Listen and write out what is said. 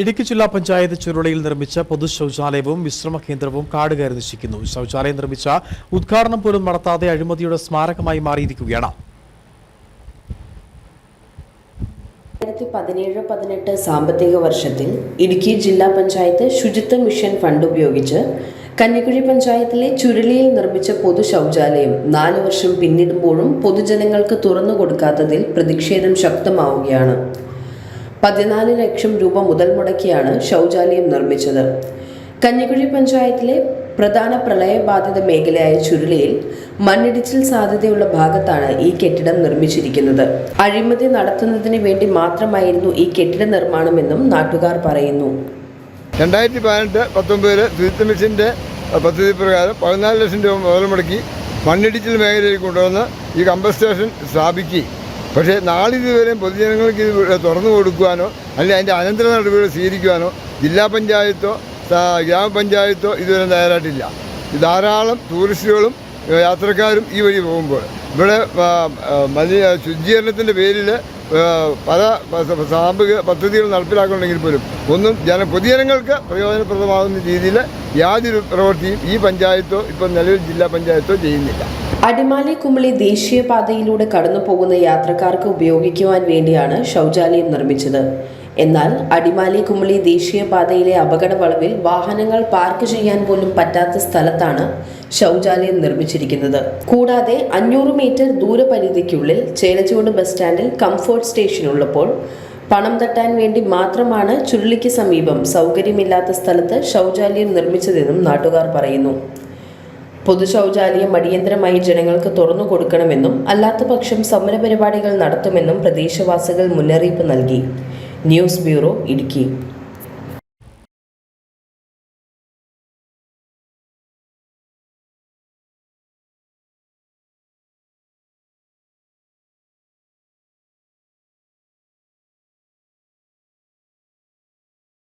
ഇടുക്കി ജില്ലാ പഞ്ചായത്ത് ചുരുളയിൽ നിർമ്മിച്ച പൊതു ശൗചാലയവും വിശ്രമ കേന്ദ്രവും കാട് കയറി നശിക്കുന്നു ശൗചാലയം നിർമ്മിച്ച ഉദ്ഘാടനം പോലും നടത്താതെ അഴിമതിയുടെ സ്മാരകമായി മാറിയിരിക്കുകയാണ്. രണ്ടായിരത്തി പതിനേഴ് പതിനെട്ട് സാമ്പത്തിക വർഷത്തിൽ ഇടുക്കി ജില്ലാ പഞ്ചായത്ത് ശുചിത്വ മിഷൻ ഫണ്ട് ഉപയോഗിച്ച് കഞ്ഞിക്കുഴി പഞ്ചായത്തിലെ ചുരുളിയിൽ നിർമ്മിച്ച പൊതു ശൗചാലയം നാല് വർഷം പിന്നിടുമ്പോഴും പൊതുജനങ്ങൾക്ക് തുറന്നു കൊടുക്കാത്തതിൽ പ്രതിഷേധം ശക്തമാവുകയാണ്. പതിനാല് ലക്ഷം രൂപ മുതൽ മുടക്കിയാണ് ശൗചാലയം നിർമ്മിച്ചത്. കഞ്ഞിക്കുഴി പഞ്ചായത്തിലെ പ്രധാന പ്രളയബാധിത മേഖലയായ ചുരുളിയിൽ മണ്ണിടിച്ചിൽ സാധ്യതയുള്ള ഭാഗത്താണ് ഈ കെട്ടിടം നിർമ്മിച്ചിരിക്കുന്നത്. അഴിമതി നടത്തുന്നതിന് വേണ്ടി മാത്രമായിരുന്നു ഈ കെട്ടിട നിർമ്മാണമെന്നും നാട്ടുകാർ പറയുന്നു. രണ്ടായിരത്തി പതിനെട്ട് പത്തൊമ്പതിൽ ശുചിത്വ മിഷന്റെ പദ്ധതി പ്രകാരം പതിനാല് ലക്ഷം രൂപ മുതൽ മുടക്കി മണ്ണിടിച്ചിൽ മേഖലയിൽ കൊണ്ടുവന്ന് ഈ കമ്പസ് സ്റ്റേഷൻ സ്ഥാപിക്കുകയും പക്ഷേ നാളിതുവരെയും പൊതുജനങ്ങൾക്ക് ഇത് തുറന്നു കൊടുക്കുവാനോ അല്ലെങ്കിൽ അതിന്റെ അനന്തര നടപടികൾ സ്വീകരിക്കുവാനോ ജില്ലാ പഞ്ചായത്തോ ഗ്രാമപഞ്ചായത്തോ ഇതുവരെ തയ്യാറായിട്ടില്ല. ധാരാളം ടൂറിസ്റ്റുകളും യാത്രക്കാരും ഈ വഴി പോകുമ്പോൾ. ഇവിടെ മലിന ശുചീകരണത്തിന്റെ പേരിൽ പല സാമ്പിക പദ്ധതികൾ നടപ്പിലാക്കുന്നുണ്ടെങ്കിൽ പോലും ഒന്നും ജന പൊതുജനങ്ങൾക്ക് പ്രയോജനപ്രദമാകുന്ന രീതിയിൽ യാതൊരു പ്രവൃത്തിയും ഈ പഞ്ചായത്തോ ഇപ്പം നിലവിൽ ജില്ലാ പഞ്ചായത്തോ ചെയ്യുന്നില്ല. അടിമാലി കുമളി ദേശീയപാതയിലൂടെ കടന്നു പോകുന്ന യാത്രക്കാർക്ക് ഉപയോഗിക്കുവാൻ വേണ്ടിയാണ് ശൗചാലയം നിർമ്മിച്ചത്. എന്നാൽ അടിമാലി കുമളി ദേശീയപാതയിലെ അപകട വളവിൽ വാഹനങ്ങൾ പാർക്ക് ചെയ്യാൻ പോലും പറ്റാത്ത സ്ഥലത്താണ് ശൗചാലയം നിർമ്മിച്ചിരിക്കുന്നത്. കൂടാതെ അഞ്ഞൂറ് മീറ്റർ ദൂരപരിധിക്കുള്ളിൽ ചേലച്ചുവട് ബസ് സ്റ്റാൻഡിൽ കംഫോർട്ട് സ്റ്റേഷൻ ഉള്ളപ്പോൾ പണം തട്ടാൻ വേണ്ടി മാത്രമാണ് ചുരുളിക്ക് സമീപം സൗകര്യമില്ലാത്ത സ്ഥലത്ത് ശൗചാലയം നിർമ്മിച്ചതെന്നും നാട്ടുകാർ പറയുന്നു. പൊതു ശൗചാലയം അടിയന്തരമായി ജനങ്ങൾക്ക് തുറന്നു കൊടുക്കണമെന്നും അല്ലാത്തപക്ഷം സമരപരിപാടികൾ നടത്തുമെന്നും പ്രദേശവാസികൾ മുന്നറിയിപ്പ് നൽകി. News bureau Idukki.